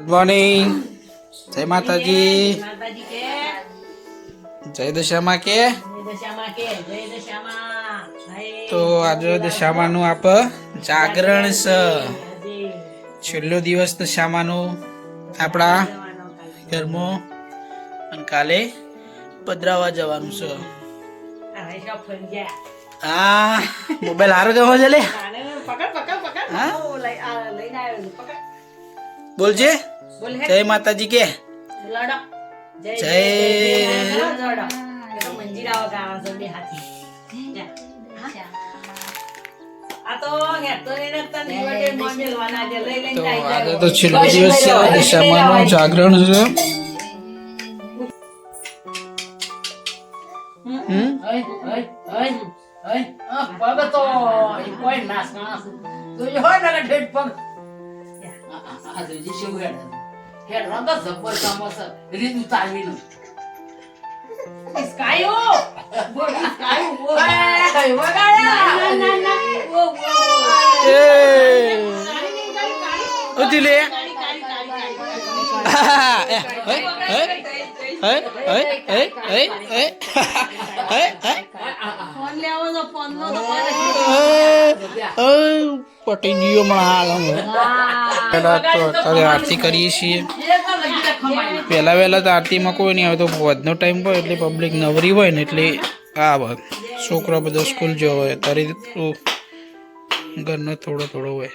Morning જય માતાજી જય દશામાં કે તો આજે દશામાનું આપ જાગરણ સ. છેલ્લો દિવસ દશામાનું આપણા ઘરમાં અને કાલે પધરાવા જવાનું છે હા મોબાઈલ હારો જવો છે લે. બોલજે. જય માતાજી કે જય જાગરણ હેડવા તો જબ્બર કામો છે. રીત ઉતારવી નું ઇસકાયો બોલ ઇસકાયો બોલ વગાડ્યા? ના ના ઓ ઓ એ. ઉતી લે ફોન લેવો તો ફોન નો તો પટી ગયો પણ હાલ હવે પહેલાં તો અત્યારે આરતી કરીએ છીએ. પહેલાં વહેલાં તો આરતીમાં કોઈ નહીં આવે તો વધનો ટાઈમ હોય એટલે પબ્લિક નવરી હોય ને એટલે આ છોકરા બધા સ્કૂલ જો હોય ત્યારે ઘરનો થોડો થોડો હોય.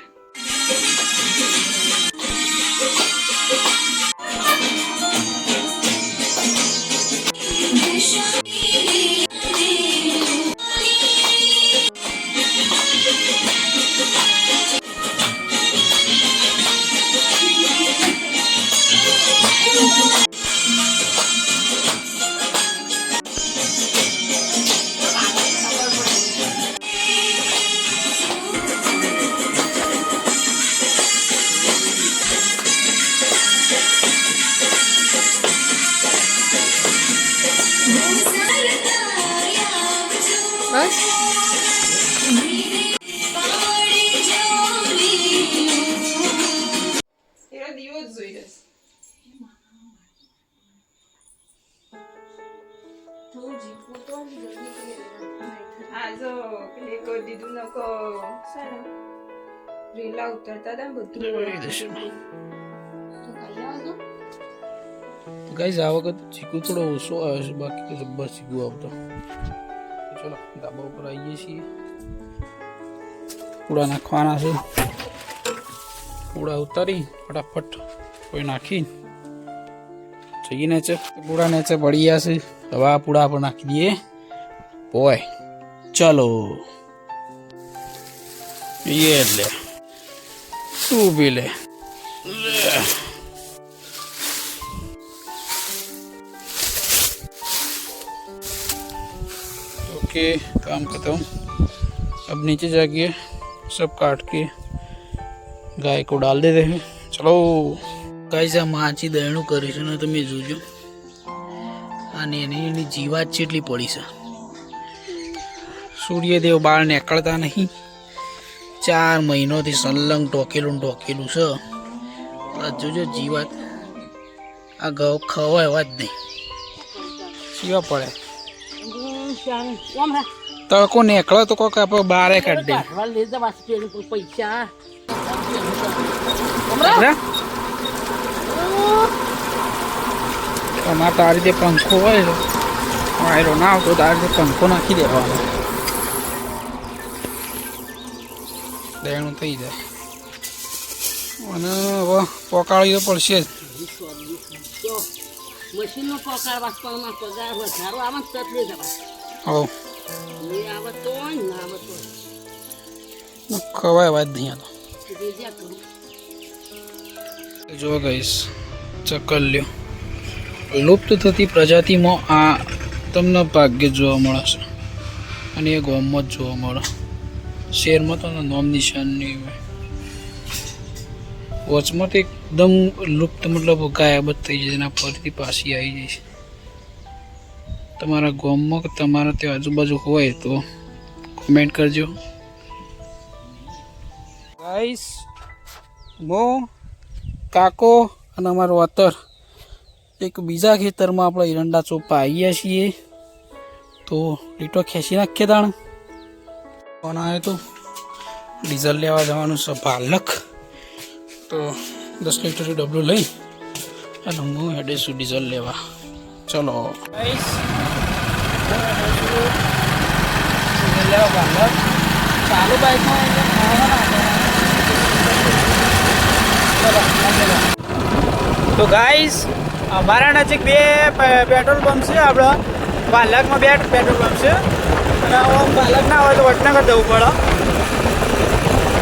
આ જો પેલી કોઈ દીધું નકો સારો રીલા ઉતરતા હતા બધું. ગાઈઝ આ વખત ચીકુ થોડો ઓછો આવ્યો છે બાકી તો જબ્બર ચીકુ આવતો. ચલો ધાબા ઉપર આવીએ છીએ. પૂડા નાખવાના છે. પૂડા ઉતારી, ફટાફટ કોઈ નાખી જઈએ ને છે પૂડા ને છે પડી ગયા છે. આ પૂડા પર નાખી દઈએ. હોય ચલો. એ તું બી લે. લે ओके काम खत्म अब नीचे जाके सब काट के ગાય કો ડાલ દે हैं ચલો ગાઈસ આ માછી દયણું કરીશું ને તમે જોજો અને એની એની જીવાત ચેટલી પડી છે સૂર્યદેવ બાળ નીકળતા નહીં ચાર મહિનોથી સંલંગ ટોકેલું ને ટોકેલું છે આ જોજો જીવાત આ ઘઉં ખવાય એવા જ નહીં શીવા પડે Om ha. તડકો નીકળે તો કોઈક આપણે બારે કાઢી પૈસા. તમારે તારી જે પંખો હોય વાયરો ના આવતો તારી જે પંખો નાખી દેવાનો. દેણું થઈ જાય. અને હવે પકાળી તો પડશે જ મશીનનો પગાર વધારો આમાં તકલીફ હો ખવાય વાત નહીં આ તો. જો ગઈશ ચકલ્યો લુપ્ત થતી પ્રજાતિમાં આ તમને ભાગ્ય જોવા મળે છે અને એ ગોમમાં જ જોવા મળે. શેરમાં તો નોમ નિશાન નહીં હોય. વચમાં તો એકદમ લુપ્ત, મતલબ ગાયબ જ થઈ જાય એના ફરીથી પાછી આવી જાય છે તમારા ગામમાં કે તમારા ત્યાં આજુબાજુ હોય તો કોમેન્ટ કરજો. ગાઈસ, મો, કાકો અને અમારો અતર એક બીજા ખેતરમાં આપણે ઈરંડા ચોપા આવીએ છીએ. તો લીટો ખેંચી નાખીએ દાણ. કોણ આવે તો ડીઝલ લેવા જવાનું છે પાલક તો દસ લીટર ડબલું લઈ અને હું હેડે છું ડીઝલ લેવા. ચલો. ચાલુ બાઇકમાં તો ગાઈસ અમારા નજીક બે પેટ્રોલ પંપ છે આપણા. પાલકમાં બે પેટ્રોલ પંપ છે. અને આમ પાલક ના હોય તો વડનગર જવું પડે.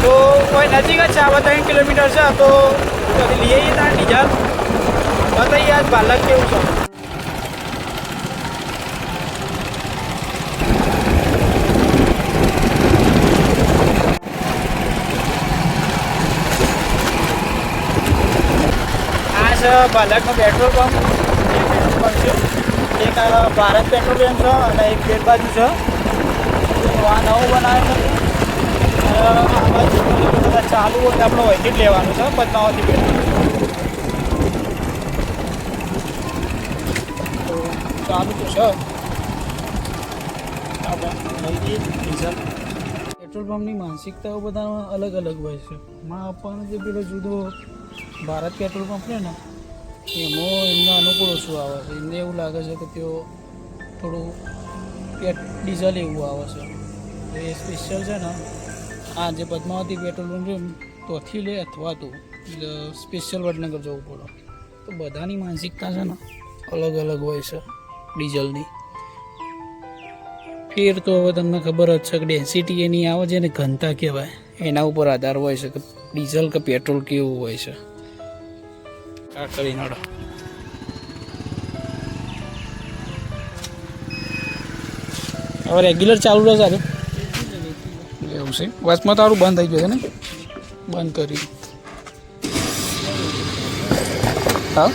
તો કોઈ નજીક જ છે આ ત્રણ કિલોમીટર છે, તો કદી લઈ આવીએ ત્યાં ડીઝલ. બતાવીએ આજ પાલક કેવું છે. પાલકનો પેટ્રોલ પંપ બે પેટ્રોલ પંપ છે. એક ભારત પેટ્રોલિયમ છે અને એક બેટ બાજુ છે આ નવું બનાવે બધા ચાલુ હોય તો આપણે વહીથી જ લેવાનું છે, પદ્માવતી તો ચાલુ તો છે. પેટ્રોલ પંપની માનસિકતાઓ બધા અલગ અલગ હોય છે. માં આપવાનો જે પેલો જુદો ભારત પેટ્રોલ પંપ છે ને એમાં એમને અનુકૂળ ઓછું આવે છે. એમને એવું લાગે છે કે તેઓ થોડું પેટ ડીઝલ એવું આવે છે. એ સ્પેશિયલ છે ને, આ જે પદ્માવતી પેટ્રોલ પંપ તોથી લે અથવા તો સ્પેશિયલ વડનગર જવું પડે. તો બધાની માનસિકતા છે ને, અલગ અલગ હોય છે ડીઝલની. ફેર તો હવે તમને ખબર જ છે કે ડેન્સિટી એની આવે છે ને ઘનતા કહેવાય. એના ઉપર આધાર હોય છે કે ડીઝલ કે પેટ્રોલ કેવું હોય છે. કરી નડો હવે રેગ્યુલર ચાલુ રહે સારું એવું છે. વચમાં તારું બંધ થઈ ગયું છે ને? બંધ કરી. હા?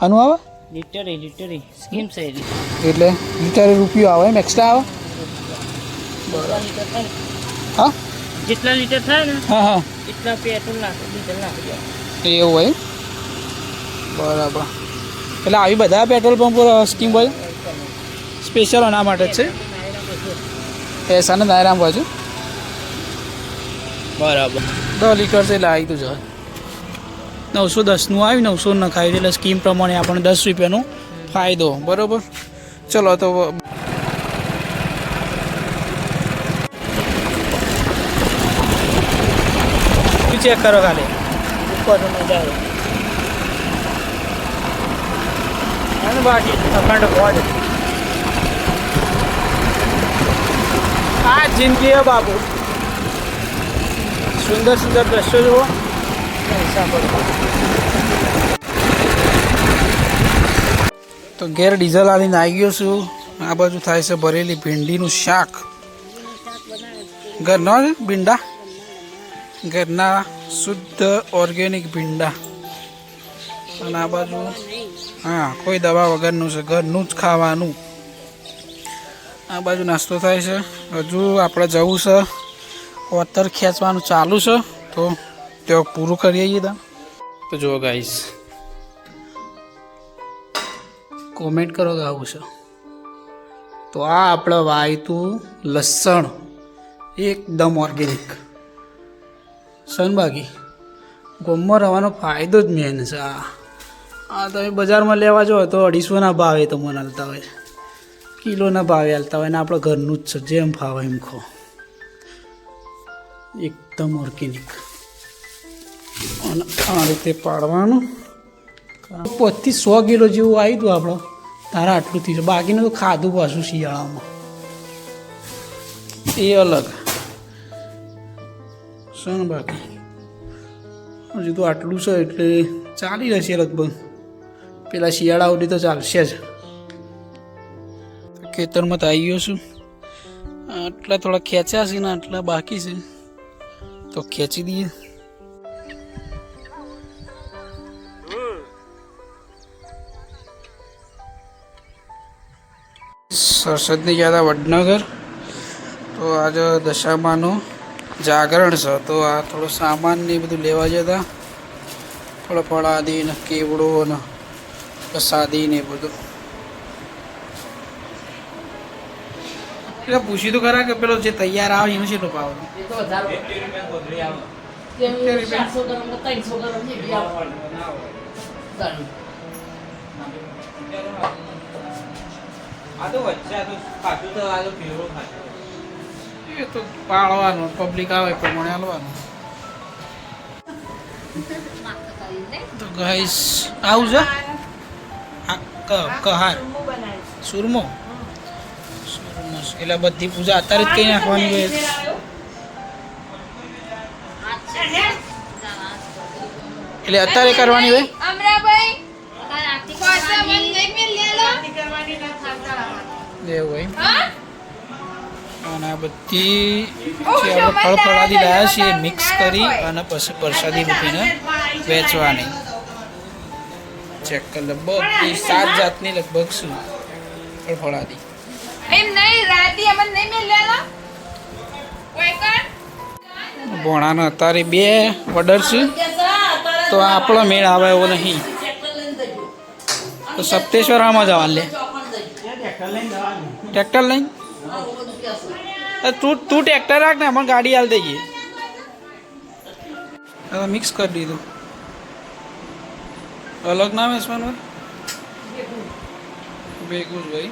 આનું આવે? લિટરી લિટરી સ્કીમ છે એટલે લિટર રૂપિયો આવે એમ એક્સ્ટ્રા આવે? હા? જેટલા લીટર થાય ને હા હા. એટલા પેટ્રોલ નાખે ડીઝલ નાખી. એવું હોય બરાબર. એટલે આવી બધા પેટ્રોલ પંપ પર સ્કીમ હોય સ્પેશિયલ આના માટે જ છે? એસાને નાયરામ બાજુ? બરાબર. દસ લીટર છે એટલે આવી તો જાય નવસો દસનું આવ્યું નવસો નખાય એટલે સ્કીમ પ્રમાણે આપણને દસ રૂપિયાનો ફાયદો. બરાબર? ચલો તો ચેક કરો ખાલી. ઉપર મજા આવે. અને બાકી અખંડ ગોડ આ જિંદગી હે બાબુ સુંદર સુંદર દ્રશ્યો જુઓ. તો ઘેર ડીઝલ આવીને આવી ગયો છું. આ બાજુ થાય છે ભરેલી ભીંડીનું શાક. ઘરનો ભીંડા? ઘરના શુદ્ધ ઓર્ગેનિક ભીંડા. અને આ બાજુ હા કોઈ દવા વગરનું છે ઘરનું જ ખાવાનું. આ બાજુ નાસ્તો થાય છે. હજુ આપણે જવું છે ઓતર ખેંચવાનું ચાલુ છે તો તેઓ પૂરું કરી આવીએ તા તો જુઓ ગાઈસ કોમેન્ટ કરો કે આવું છે. તો આ આપણે વાયતું લસણ એકદમ ઓર્ગેનિક સનબાગી ગોમમાં રહેવાનો ફાયદો જ મેન છે આ. આ તમે બજારમાં લેવા જાઓ તો અઢીસોના ભાવે તમને મને હાલતા હોય. કિલોના ભાવે હાલતા હોય ને આપણે ઘરનું જ છે, જેમ ફાવે એમ ખો. એકદમ ઓર્ગેનિક અને આ રીતે પાડવાનું. પચીસ સો કિલો જેવું આવ્યું હતું આપણો. તારા આટલું થઈ જાય બાકીનું તો ખાધું પાછું શિયાળામાં. એ અલગ. શું બાકી? હજુ તો આટલું છે એટલે ચાલી રહેશે લગભગ. પેલા શિયાળા સુધી તો ચાલશે જ. ખેતરમાં તો આવી ગયો છું. આટલા થોડા ખેંચ્યા છે ને આટલા બાકી છે. તો ખેંચી દઈએ. સરસદની યાદા વડનગર. તો આજે દશામાનું જાગરણ છે. તો આ થોડો સામાન ને બધું લેવા જતા થોડા ફળાદી ને કેવડો ને પ્રસાદી ને બધું. એટલે પૂછ્યું તો ખરા કે પેલો જે તૈયાર આવે એનું છે ભાવ એ તો પાળવાનું પબ્લિક આવે પ્રમાણે હાલવાનું. તો ગાઈસ આવું છે? આ ક- કહાર. સુરમો? સુરમો. એટલે બધી પૂજા અત્યારે જ કઈ નાખવાની હોય. એટલે અત્યારે કરવાની હોય? એવું હોય. અને આ બધી જે આપણે ફળ ફળાદી લાયા છીએ મિક્સ કરી અને પછી પ્રસાદી મૂકીને વેચવાની. ચેક કર લગભગ સાત જાતની લગભગ શું? ફળ ફળાદી. એમ નહીં રાતી અમને નહીં મેલેલા ભોણાનો અત્યારે બે ઓર્ડર છે. તો આપણો મેળ આવે એવો નહીં. તો સપ્તેશ્વરમાં જવા લે. ટ્રેક્ટર લઈને? તું તું ટ્રેક્ટર રાખ ને અમારે ગાડી હાલ દઈએ. મિક્સ કરી દીધું. અલગ નામ હોય ભેગું જ ભાઈ.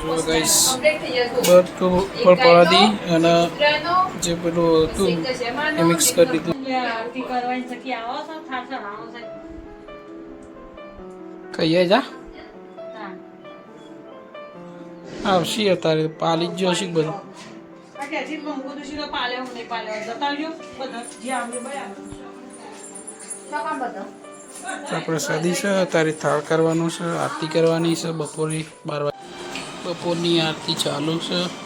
જો ગાઈસ બધું ફળાદી અને જે પેલું હતું, એ મિક્સ કરી દીધું. કહીએ જા. હા. આવશી અત્યારે પાલી જ જોશી બધું. આ કે હજી પણ બધું શીરો પાલ્યો નહીં પાલ્યો. બતાવજો બધા જે આમને બરાબર તો આપણે સાદી છે અત્યારે થાળ કરવાનું છે આરતી કરવાની છે બપોરની બાર વાગે બપોરની આરતી ચાલુ છે.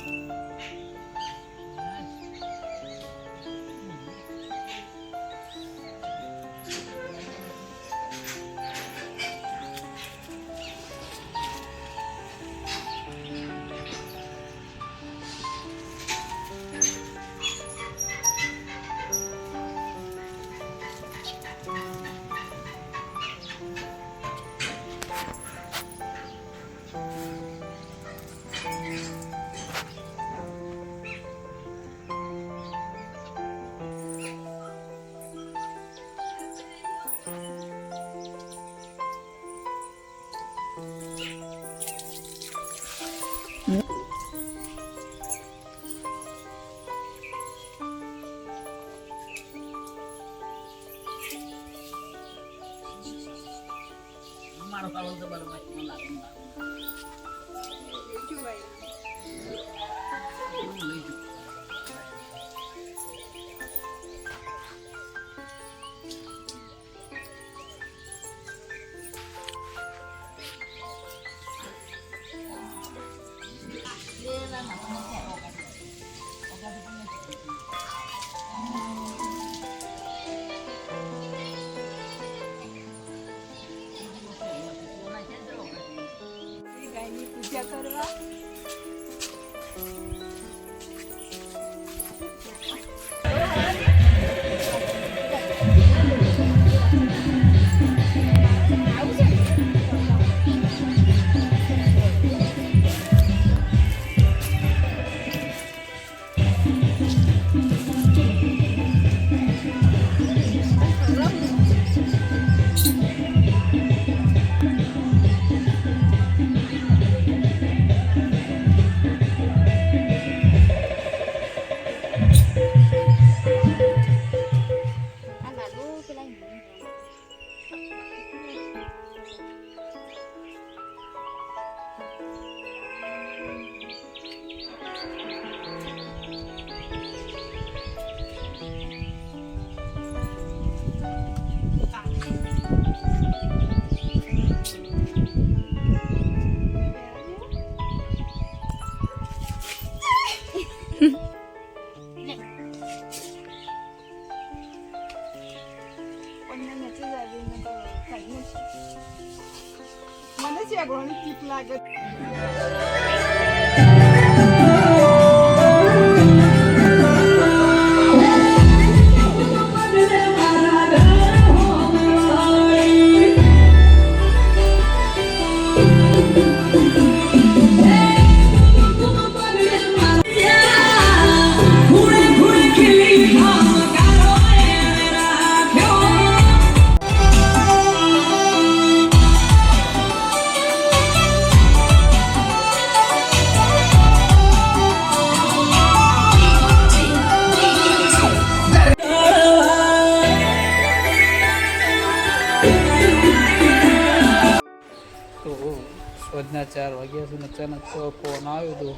ફોન આવ્યો હતો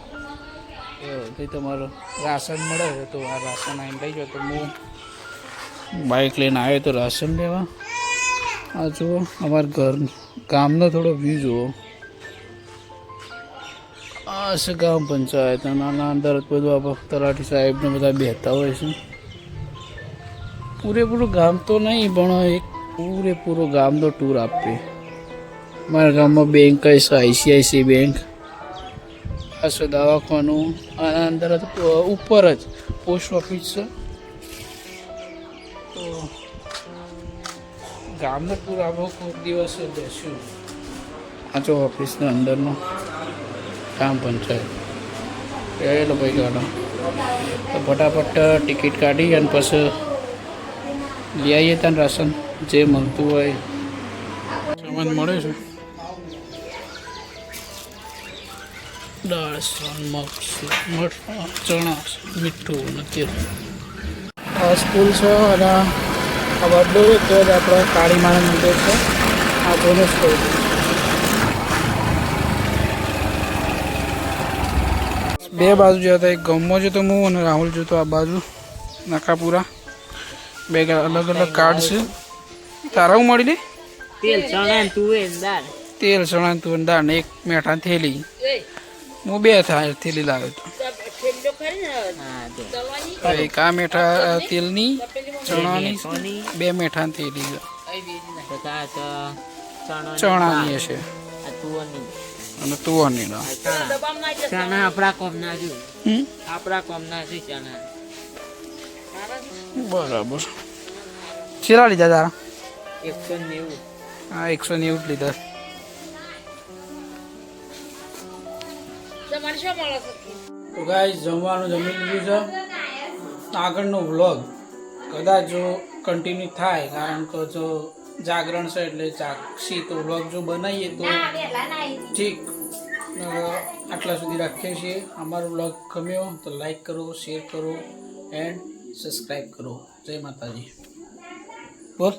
ભાઈ તમારું રાશન મળે તો આ રાશન આવીને લઈ જાઓ. તો હું બાઇક લઈને આવ્યો તો રાશન લેવા. આ જુઓ, અમારા ઘર, ગામનો થોડો વ્યૂ જુઓ. આ છે ગામ પંચાયત નાના અંદર બધું આપણે તલાટી સાહેબને બધા બેહતા હોય છે. પૂરેપૂરું ગામ તો નહીં, પણ એક પૂરેપૂરો ગામનો ટૂર આપીએ મારા ગામમાં બેંક છે આઈસીઆઈસી બેંક આ છે દવાખાનું આના અંદર ઉપર જ પોસ્ટ ઓફિસ છે. તો ગામનો ટૂર આપણો કોઈ દિવસ જશું આચો ઓફિસની અંદરનો કામ પંચાયત પેલો ભાઈ ગાડો. તો ફટાફટ ટિકિટ કાઢી અને પછી લઈ આવીએ ત્યાં રાશન, જે મળતું હોય. સામાન મળે છે. દાળ મગ છે, ચણા મીઠું અને તેલ આ સ્કૂલ છે અને આ બદલો તો જ આપણે કાળી માના મંદિર છે. આ બોનસ સ્કૂલ. બે બાજુ જતા હતા એક ગમો જતો હું અને રાહુલ જતો આ બાજુ નાકાપુરા બે અલગ અલગ કાર્ડ છે. તારા હું મળી લે? તેલ ચણા તુવેર દાળ. તેલ ચણા તું દાળ એક મેઠા થેલી. હું બે થાય થેલી લાવ્યો હતો એક આ મેઠા તેલની ચણાની બે મેઠા થેલી છે. ચણાની હશે. અને તુવરની ચણા આપણા કોમ ના જો આપણા કોમ ના છે ચણા. બરાબર. ચેલા લીધા તારા? એકસો નેવું. હા એકસો નેવું જ લીધા. તો ગાય જમવાનું જમી લીધું છે. આગળનો વ્લોગ કદાચ જો કન્ટિન્યુ થાય કારણ કે જો જાગરણ છે એટલે ચાક્ષી તો વ્લોગ જો બનાવીએ તો ઠીક. આટલા સુધી રાખીએ છીએ. અમારો વ્લોગ ગમ્યો તો લાઈક કરો શેર કરો એન્ડ સબસ્ક્રાઈબ કરો. જય માતાજી. બોલ.